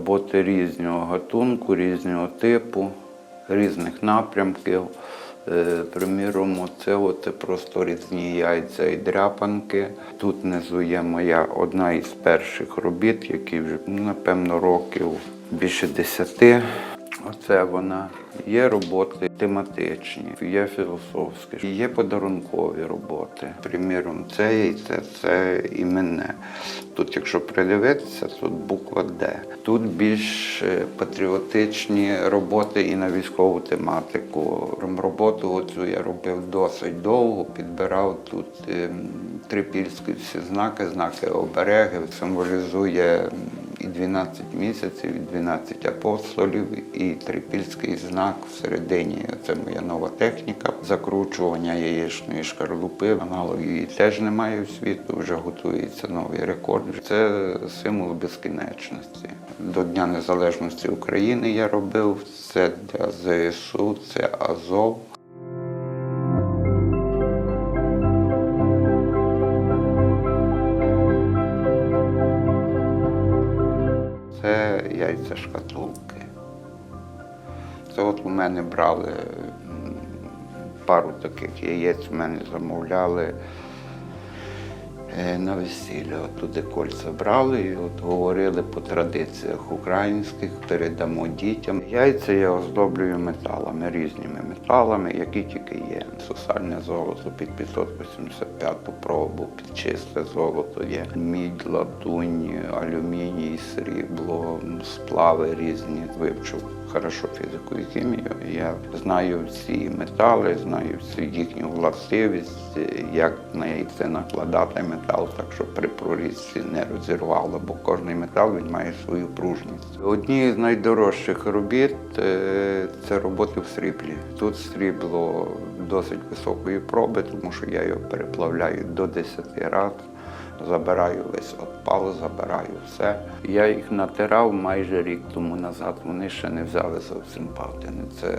роботи різного гатунку, різного типу, різних напрямків. Е, Приміром, це просто різні яйця і дряпанки. Тут внизу є моя одна із перших робіт, які вже напевно років більше десяти. Оце вона. Є роботи тематичні, є філософські, є подарункові роботи. Приміром, це яйце, це іменне. Тут, якщо придивитися, тут буква Д. Тут більш е, патріотичні роботи і на військову тематику. Роботу оцю я робив досить довго, підбирав тут ем, трипільські всі знаки, знаки обереги, символізує і 12 місяців, і 12 апостолів, і трипільський знак всередині. Це моя нова техніка закручування яєчної шкарлупи. Аналогів її теж немає в світу, вже готується новий рекорд. Це символ безкінечності. До Дня Незалежності України я робив. Це для ЗСУ, це Азов. Яйця шкатулки. Це от у мене брали пару таких яєць, у мене замовляли е, на весілля. Туди кольця брали і от говорили по традиціях українських, передамо дітям. Яйця я оздоблюю металами, різними металами, які тільки є. Сусальне золото під 585 пробу, під чисте золото є. Мідь, латунь, алюміній, срібло, сплави різні. Вивчив хорошо фізику і хімію. Я знаю всі метали, знаю всю їхню властивість, як на яйце накладати метал, так щоб при прорізці не розірвало, бо кожний метал він має свою пружність. Одні з найдорожчих робіт е, це роботи в сріблі. Тут срібло досить високої проби, тому що я його переплавляю до 10 разів. Забираю весь отпал, забираю все. Я їх натирав майже рік тому назад. Вони ще не взяли зовсім павтини. Це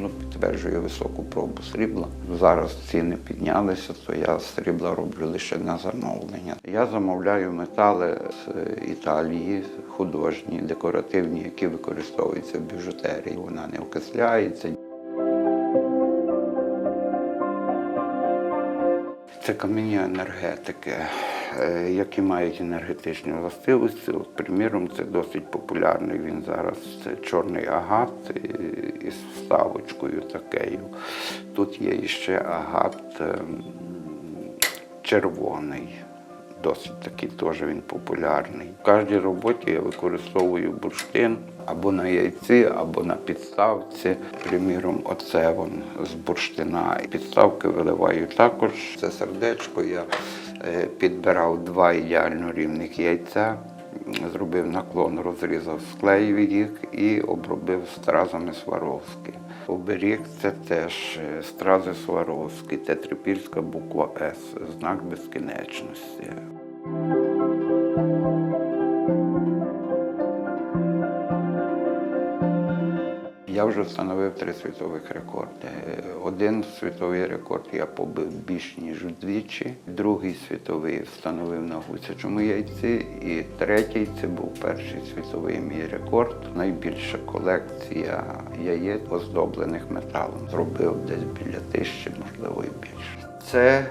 ну, підтверджує високу пробу срібла. Зараз ціни піднялися, то я срібла роблю лише на замовлення. Я замовляю метали з Італії, художні, декоративні, які використовуються в біжутерії. Вона не окисляється. Це каміння енергетики, е, які мають енергетичні властивості. От, приміром, це досить популярний. Він зараз це чорний агат е, із вставочкою такою. Тут є ще агат ем, червоний. Досить такий теж він популярний. В кожній роботі я використовую бурштин або на яйці, або на підставці. Приміром, оце вон з бурштина. Підставки виливаю також. Це сердечко я е, підбирав два ідеально рівних яйця. Зробив наклон, розрізав, склеїв їх і обробив стразами Сваровські. Оберіг це теж стрази стрази Сваровські, тетрипільська буква С, знак безкінечності. Я вже встановив три світових рекорди. Один світовий рекорд я побив більш ніж вдвічі. Другий світовий встановив на гусячому яйці. І третій це був перший світовий мій рекорд. Найбільша колекція яєць, оздоблених металом. Зробив десь біля тисячі, можливо, і більше. Це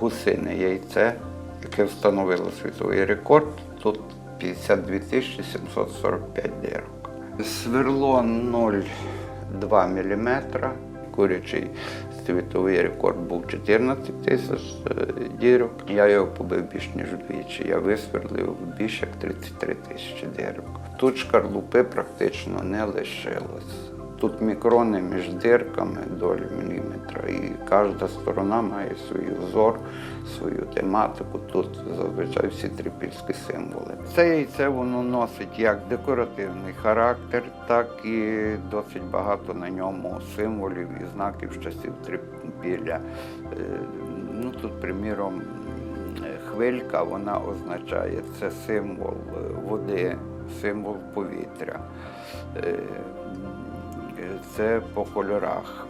гусине яйце, яке встановило світовий рекорд. Тут 52 745 дирок. Сверло 0,2 мм. Курячий світовий рекорд був 14 тисяч е, дірок. Я його побив більш ніж вдвічі. Я висверлив більше як 33 тисячі дірок. Тут шкарлупи практично не лишилось. Тут мікрони між дирками долі міліметра, і кожна сторона має свій взор, свою тематику. Тут зазвичай всі трипільські символи. Це яйце воно носить як декоративний характер, так і досить багато на ньому символів і знаків з часів трипілля. Е, Ну тут, приміром, е, хвилька вона означає це символ е, води, символ повітря це по кольорах.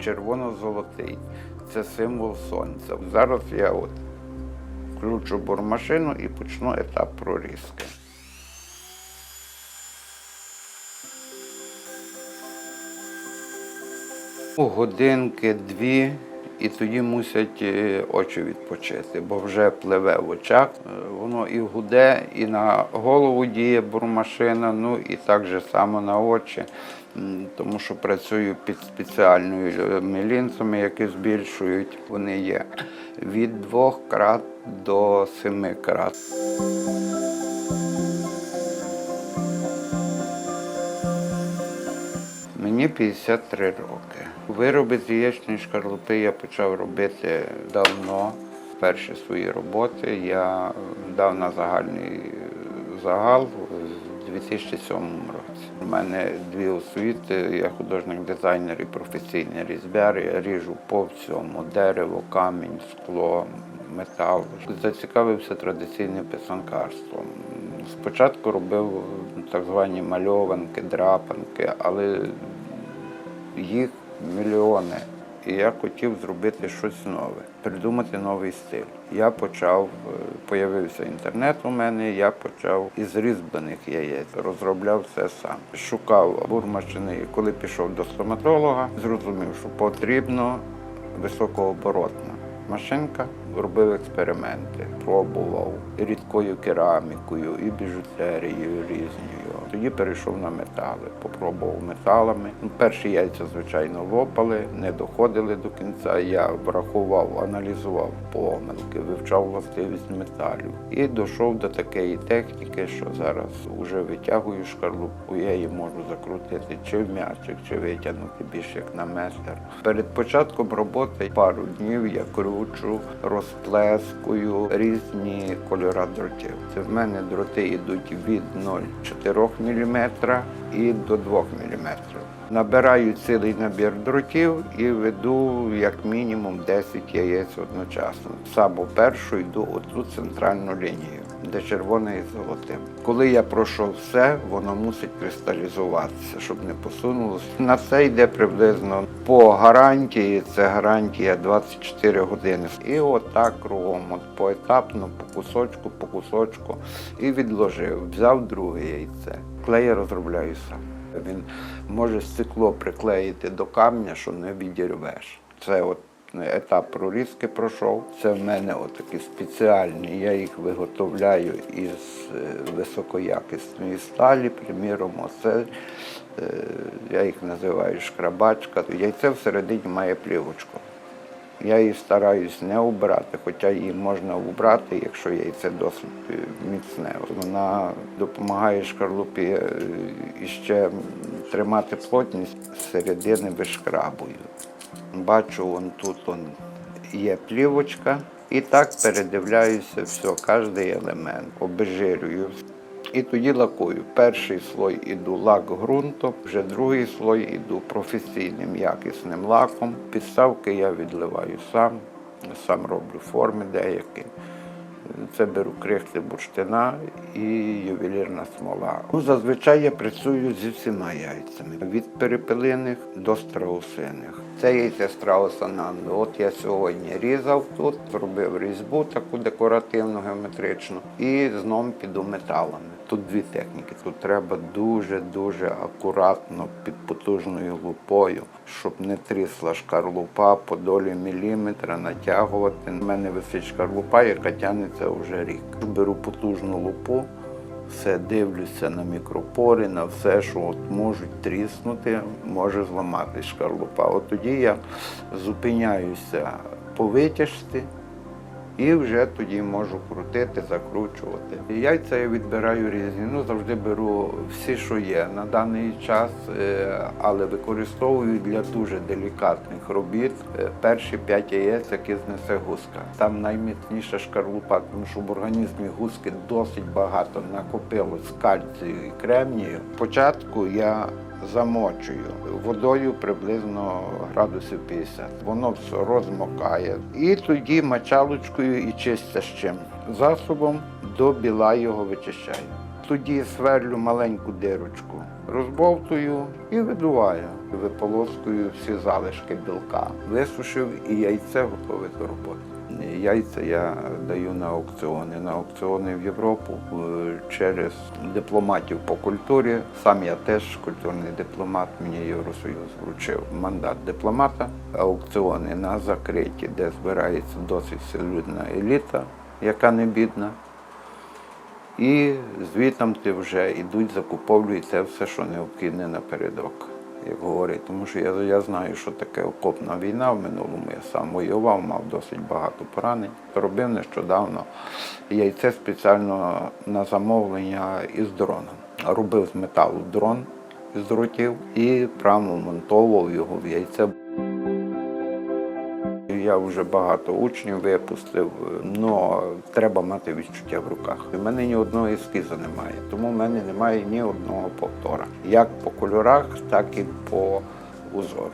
Червоно-золотий це символ сонця. Зараз я от включу бурмашину і почну етап прорізки. Годинки дві і тоді мусять е, очі відпочити, бо вже пливе в очах. Е, Воно і гуде, і на голову діє бурмашина, ну і так же само на очі, тому що працюю під спеціальними лінзами, які збільшують. Вони є від двох крат до семи крат. Мені 53 роки. Вироби з яєчної шкарлупи я почав робити давно. Перші свої роботи я дав на загальний загал у 2007 році. У мене дві освіти, я художник-дизайнер і професійний різьбяр. Я ріжу по всьому дерево, камінь, скло, метал. Зацікавився традиційним писанкарством. Спочатку робив так звані мальованки, драпанки, але їх мільйони. І я хотів зробити щось нове, придумати новий стиль. Я почав, е, появився інтернет у мене, я почав із різьблених яєць, розробляв все сам. Шукав бурмашини, і коли пішов до стоматолога, зрозумів, що потрібно високооборотна машинка. Робив експерименти, пробував рідкою керамікою і біжутерією різною. Тоді перейшов на метали, попробував металами. Ну, Перші яйця, звичайно, лопали, не доходили до кінця. Я врахував, аналізував помилки, вивчав властивість металів і дійшов до такої техніки, що зараз вже витягую шкарлупу, я її можу закрутити чи в м'ячик, чи витягнути більше як на метр. Перед початком роботи пару днів я кручу, розплескую різні кольори дротів. Це в мене дроти йдуть від 0,4 мм і до 2 мм. Набираю цілий набір дротів і веду як мінімум 10 яєць одночасно. Саме першу йду оту центральну лінію, де червоне і золоте. Коли я пройшов все, воно мусить кристалізуватися, щоб не посунулося. На це йде приблизно по гарантії, це гарантія 24 години. І отак кругом, от поетапно, по кусочку, по кусочку, і відложив. Взяв друге яйце. Клей я розробляю сам. Він може стекло приклеїти до камня, що не відірвеш. Це от етап прорізки пройшов. Це в мене отакі спеціальні. Я їх виготовляю із е, високоякісної сталі. Приміром, оце е, я їх називаю шкрабачка. Яйце всередині має плівочку. Я її стараюсь не убрати, хоча її можна убрати, якщо яйце досить е, міцне. Вона допомагає шкарлупі е, іще тримати плотність середини вишкрабую. Бачу, вон тут он є плівочка. І так передивляюся все, кожен елемент, обезжирюю. І тоді лакую. Перший слой іду лак ґрунтом, вже другий слой іду професійним якісним лаком. Підставки я відливаю сам, сам роблю форми деякі. Це беру крихти бурштина і ювелірна смола. Ну, зазвичай я працюю зі всіма яйцями, від перепелиних до страусиних. Це яйце страуса Нанду. От я сьогодні різав тут, зробив різьбу таку декоративну, геометричну, і знову піду металами. Тут дві техніки. Тут треба дуже-дуже акуратно під потужною лупою, щоб не трісла шкарлупа по долі міліметра, натягувати. У мене висить шкарлупа, яка тягнеться вже рік. Беру потужну лупу, все дивлюся на мікропори, на все, що от можуть тріснути, може зламати шкарлупа. От тоді я зупиняюся по витяжці. І вже тоді можу крутити, закручувати. Яйця я відбираю різні. Ну завжди беру всі, що є на даний час, е, але використовую для дуже делікатних робіт е, перші п'ять яєць, які знесе гуска. Там найміцніша шкарлупа, тому що в організмі гуски досить багато накопилось кальцію і кремнію. Спочатку я замочую водою приблизно градусів 50. Воно все розмокає. І тоді мочалочкою і чистящим засобом до біла його вичищаю. Тоді сверлю маленьку дирочку розбовтую і видуваю. Виполоскую всі залишки білка. Висушив і яйце готове до роботи. Яйця я даю на аукціони. На аукціони в Європу е, через дипломатів по культурі. Сам я теж культурний дипломат. Мені Євросоюз вручив мандат дипломата. Аукціони на закриті, де збирається досить солідна еліта, яка не бідна. І звітом ти вже йдуть, закуповують те все, що необхідне напередок, як говорять. Тому що я, я знаю, що таке окопна війна в минулому. Я сам воював, мав досить багато поранень. Робив нещодавно яйце спеціально на замовлення із дроном. Робив з металу дрон із дротів і прямо монтовував його в яйце. Я вже багато учнів випустив, але треба мати відчуття в руках. У мене ні одного ескізу немає, тому в мене немає ні одного повтора. Як по кольорах, так і по узору.